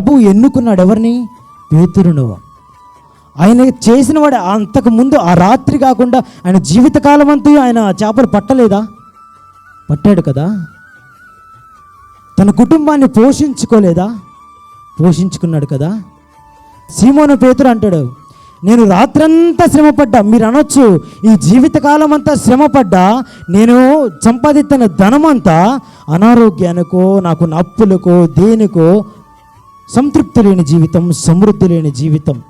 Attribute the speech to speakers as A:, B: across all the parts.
A: ప్రభు ఎన్నుకున్నాడు ఎవరిని? పేతురును ఆయన చేసిన వాడు అంతకు ముందు ఆ రాత్రి కాకుండా ఆయన జీవితకాలం అంతా ఆయన చేపలు పట్టలేదా? పట్టాడు కదా. తన కుటుంబాన్ని పోషించుకోలేదా? పోషించుకున్నాడు కదా. సీమోను పేతురు అంటాడు నేను రాత్రంతా శ్రమపడ్డా మీరు అనొచ్చు ఈ జీవితకాలం అంతా శ్రమపడ్డా నేను సంపాదిస్తున్న ధనమంతా అనారోగ్యానికో నాకు అప్పులకో దేనికో సంతృప్తి లేని జీవితం సమృద్ధి లేని జీవితం.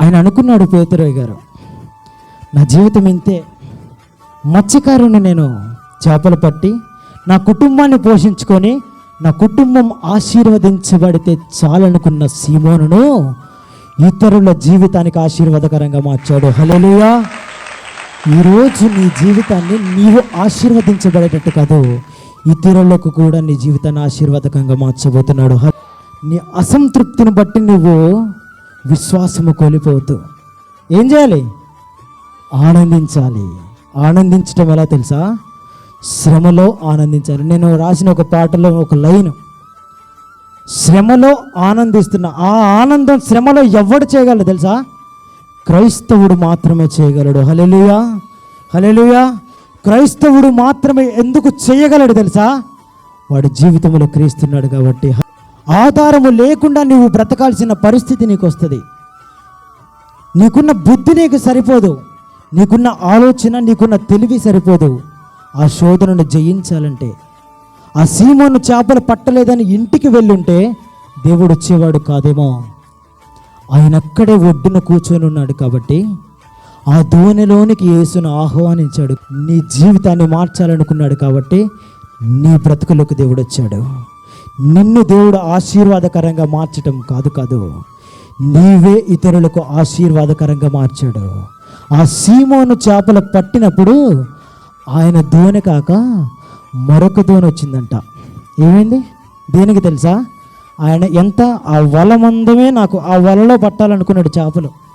A: ఆయన అనుకున్నాడు పేతురాయ్ గారు నా జీవితం ఇంతే. మత్స్యకారుని నేను చేపలు పట్టి నా కుటుంబాన్ని పోషించుకొని నా కుటుంబం ఆశీర్వదించబడితే చాలనుకున్న సీమోనును ఇతరుల జీవితానికి ఆశీర్వాదకరంగా మార్చాడు. హల్లెలూయా. ఈరోజు నీ జీవితాన్ని నీవు ఆశీర్వదించబడేటట్టు కాదు. ఇతరులకు కూడా నీ జీవితాన్ని ఆశీర్వాదకంగా మార్చబోతున్నాడు. నీ అసంతృప్తిని బట్టి నువ్వు విశ్వాసము కోల్పోవద్దు ఏం చేయాలి? ఆనందించాలి. ఆనందించడం ఎలా తెలుసా? శ్రమలో ఆనందించాలి. నేను రాసిన ఒక పాటలో ఒక లైన్. శ్రమలో ఆనందిస్తున్న ఆ ఆనందం శ్రమలో ఎవడు చేయగలడు తెలుసా? క్రైస్తవుడు మాత్రమే చేయగలడు. హలెలుయా హలెలుయా క్రైస్తవుడు మాత్రమే ఎందుకు చేయగలడు తెలుసా? వాడి జీవితంలో క్రీస్తున్నాడు కాబట్టి. ఆధారము లేకుండా నువ్వు బ్రతకాల్సిన పరిస్థితి నీకు వస్తుంది నీకున్న బుద్ధి నీకు సరిపోదు. నీకున్న ఆలోచన నీకున్న తెలివి సరిపోదు. ఆ శోధనను జయించాలంటే ఆ సీమోను చేపలు పట్టలేదని ఇంటికి వెళ్ళుంటే దేవుడు వచ్చేవాడు కాదేమో. ఆయన అక్కడే ఒడ్డున కూర్చొని ఉన్నాడు కాబట్టి ఆ దోణిలోనికి యేసును ఆహ్వానించాడు. నీ జీవితాన్ని మార్చాలనుకున్నాడు కాబట్టి నీ బ్రతుకులకు దేవుడు వచ్చాడు. నిన్ను దేవుడు ఆశీర్వాదకరంగా మార్చటం కాదు కాదు నీవే ఇతరులకు ఆశీర్వాదకరంగా మార్చాడు. ఆ సీమోను చేపలు పట్టినప్పుడు ఆయన దోణి కాక మరొక దోణి వచ్చిందంట. ఏమైంది? దేనికి తెలుసా? ఆయన ఎంత ఆ వల మందమే నాకు ఆ వలలో పట్టాలనుకున్నాడు చేపలు.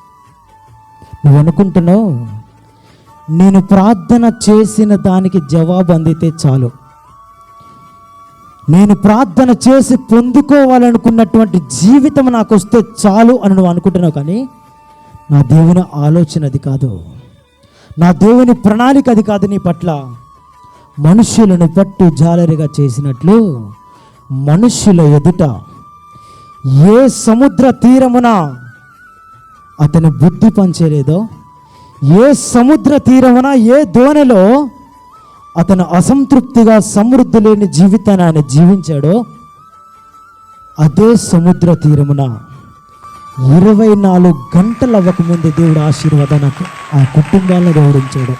A: నువ్వు అనుకుంటున్నావు నేను ప్రార్థన చేసిన దానికి జవాబు అందితే చాలు. నేను ప్రార్థన చేసి పొందుకోవాలనుకున్నటువంటి జీవితం నాకు వస్తే చాలు అని నువ్వు అనుకుంటున్నావు కానీ నా దేవుని ఆలోచన అది కాదు. నా దేవుని ప్రణాళిక అది కాదు నీ పట్ల. మనుష్యులను పట్టు జాలరిగా చేసినట్లు మనుష్యుల ఎదుట ఏ సముద్ర తీరమున అతని బుద్ధి పనిచేయలేదో ఏ సముద్ర తీరమున ఏ దోణిలో అతను అసంతృప్తిగా సమృద్ధి లేని జీవితాన్ని ఆయన జీవించాడో అదే సముద్ర తీరమున. ఇరవై నాలుగు గంటలు ముందు దేవుడు ఆశీర్వాదాన్ని ఆ కుటుంబాలను గౌరవించాడు